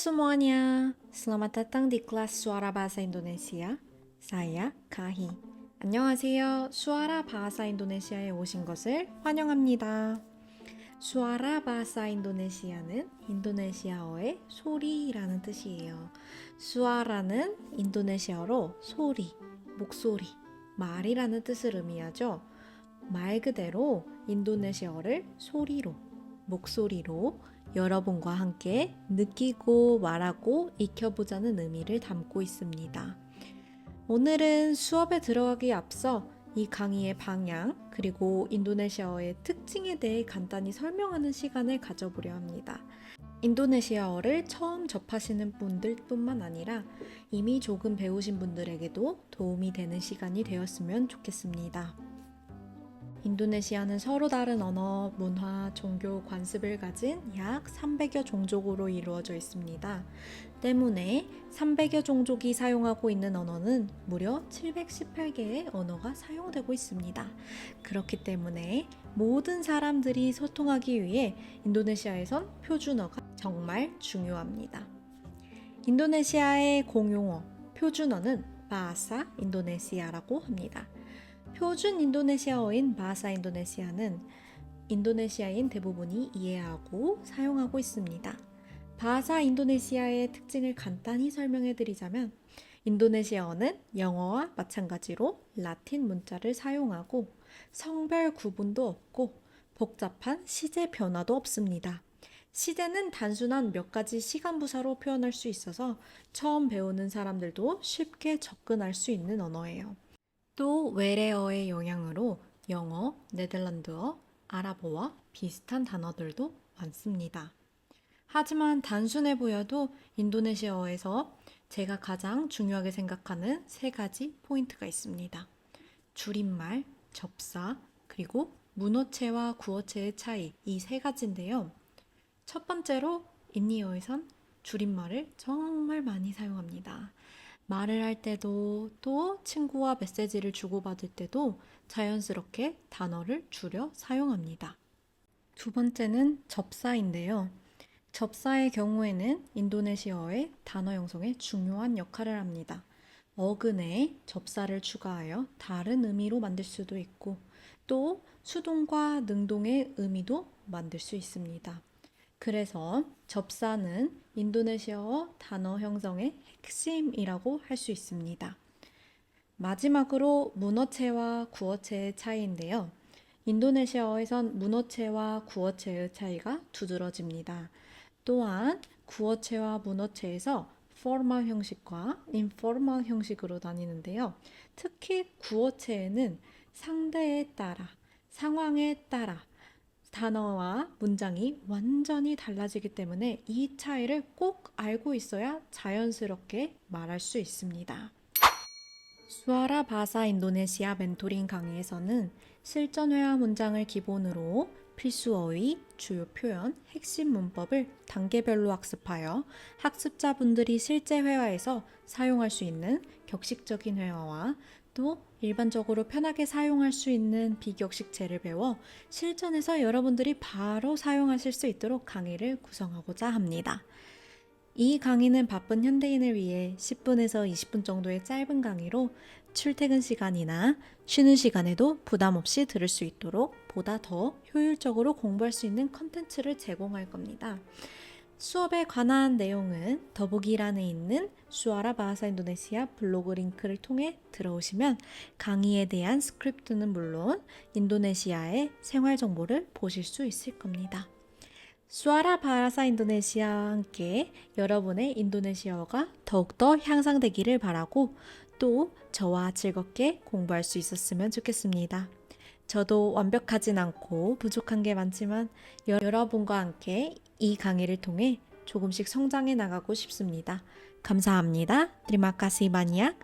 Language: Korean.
semuanya, selamat datang di kelas Suara Bahasa Indonesia. Saya Kahi. 안녕하세요. 수아라 바하사 인도네시아에 오신 것을 환영합니다. 수아라 바하사 인도네시아는 인도네시아어의 소리라는 뜻이에요. 수아라는 인도네시아어로 소리, 목소리, 말이라는 뜻을 의미하죠. 말 그대로 인도네시아어를 소리로, 목소리로 여러분과 함께 느끼고 말하고 익혀보자는 의미를 담고 있습니다. 오늘은 수업에 들어가기 앞서 이 강의의 방향 그리고 인도네시아어의 특징에 대해 간단히 설명하는 시간을 가져보려 합니다. 인도네시아어를 처음 접하시는 분들뿐만 아니라 이미 조금 배우신 분들에게도 도움이 되는 시간이 되었으면 좋겠습니다. 인도네시아는 서로 다른 언어, 문화, 종교, 관습을 가진 약 300여 종족으로 이루어져 있습니다. 때문에 300여 종족이 사용하고 있는 언어는 무려 718개의 언어가 사용되고 있습니다. 그렇기 때문에 모든 사람들이 소통하기 위해 인도네시아에선 표준어가 정말 중요합니다. 인도네시아의 공용어, 표준어는 바하사 인도네시아라고 합니다. 표준 인도네시아어인 바하사 인도네시아는 인도네시아인 대부분이 이해하고 사용하고 있습니다. 바하사 인도네시아의 특징을 간단히 설명해 드리자면 인도네시아어는 영어와 마찬가지로 라틴 문자를 사용하고 성별 구분도 없고 복잡한 시제 변화도 없습니다. 시제는 단순한 몇 가지 시간 부사로 표현할 수 있어서 처음 배우는 사람들도 쉽게 접근할 수 있는 언어예요. 또 외래어의 영향으로 영어, 네덜란드어, 아랍어와 비슷한 단어들도 많습니다. 하지만 단순해 보여도 인도네시아어에서 제가 가장 중요하게 생각하는 세 가지 포인트가 있습니다. 줄임말, 접사, 그리고 문어체와 구어체의 차이 이 세 가지인데요. 첫 번째로 인니어에선 줄임말을 정말 많이 사용합니다. 말을 할 때도 또 친구와 메시지를 주고받을 때도 자연스럽게 단어를 줄여 사용합니다. 두 번째는 접사인데요. 접사의 경우에는 인도네시아어의 단어 형성에 중요한 역할을 합니다. 어근에 접사를 추가하여 다른 의미로 만들 수도 있고 또 수동과 능동의 의미도 만들 수 있습니다. 그래서 접사는 인도네시아어 단어 형성의 핵심이라고 할 수 있습니다. 마지막으로 문어체와 구어체의 차이인데요. 인도네시아어에선 문어체와 구어체의 차이가 두드러집니다. 또한 구어체와 문어체에서 formal 형식과 informal 형식으로 나뉘는데요. 특히 구어체에는 상대에 따라, 상황에 따라 단어와 문장이 완전히 달라지기 때문에 이 차이를 꼭 알고 있어야 자연스럽게 말할 수 있습니다. 수아라 바사 인도네시아 멘토링 강의에서는 실전 회화 문장을 기본으로 필수 어휘, 주요 표현, 핵심 문법을 단계별로 학습하여 학습자분들이 실제 회화에서 사용할 수 있는 격식적인 회화와 또 일반적으로 편하게 사용할 수 있는 비격식체를 배워 실전에서 여러분들이 바로 사용하실 수 있도록 강의를 구성하고자 합니다. 이 강의는 바쁜 현대인을 위해 10분에서 20분 정도의 짧은 강의로 출퇴근 시간이나 쉬는 시간에도 부담 없이 들을 수 있도록 보다 더 효율적으로 공부할 수 있는 컨텐츠를 제공할 겁니다. 수업에 관한 내용은 더보기란에 있는 수아라 바하사 인도네시아 블로그 링크를 통해 들어오시면 강의에 대한 스크립트는 물론 인도네시아의 생활 정보를 보실 수 있을 겁니다. 수아라 바하사 인도네시아와 함께 여러분의 인도네시아어가 더욱더 향상되기를 바라고 또 저와 즐겁게 공부할 수 있었으면 좋겠습니다. 저도 완벽하진 않고 부족한 게 많지만 여- 여러분과 함께 이 강의를 통해 조금씩 성장해 나가고 싶습니다. 감사합니다. Terima kasih banyak.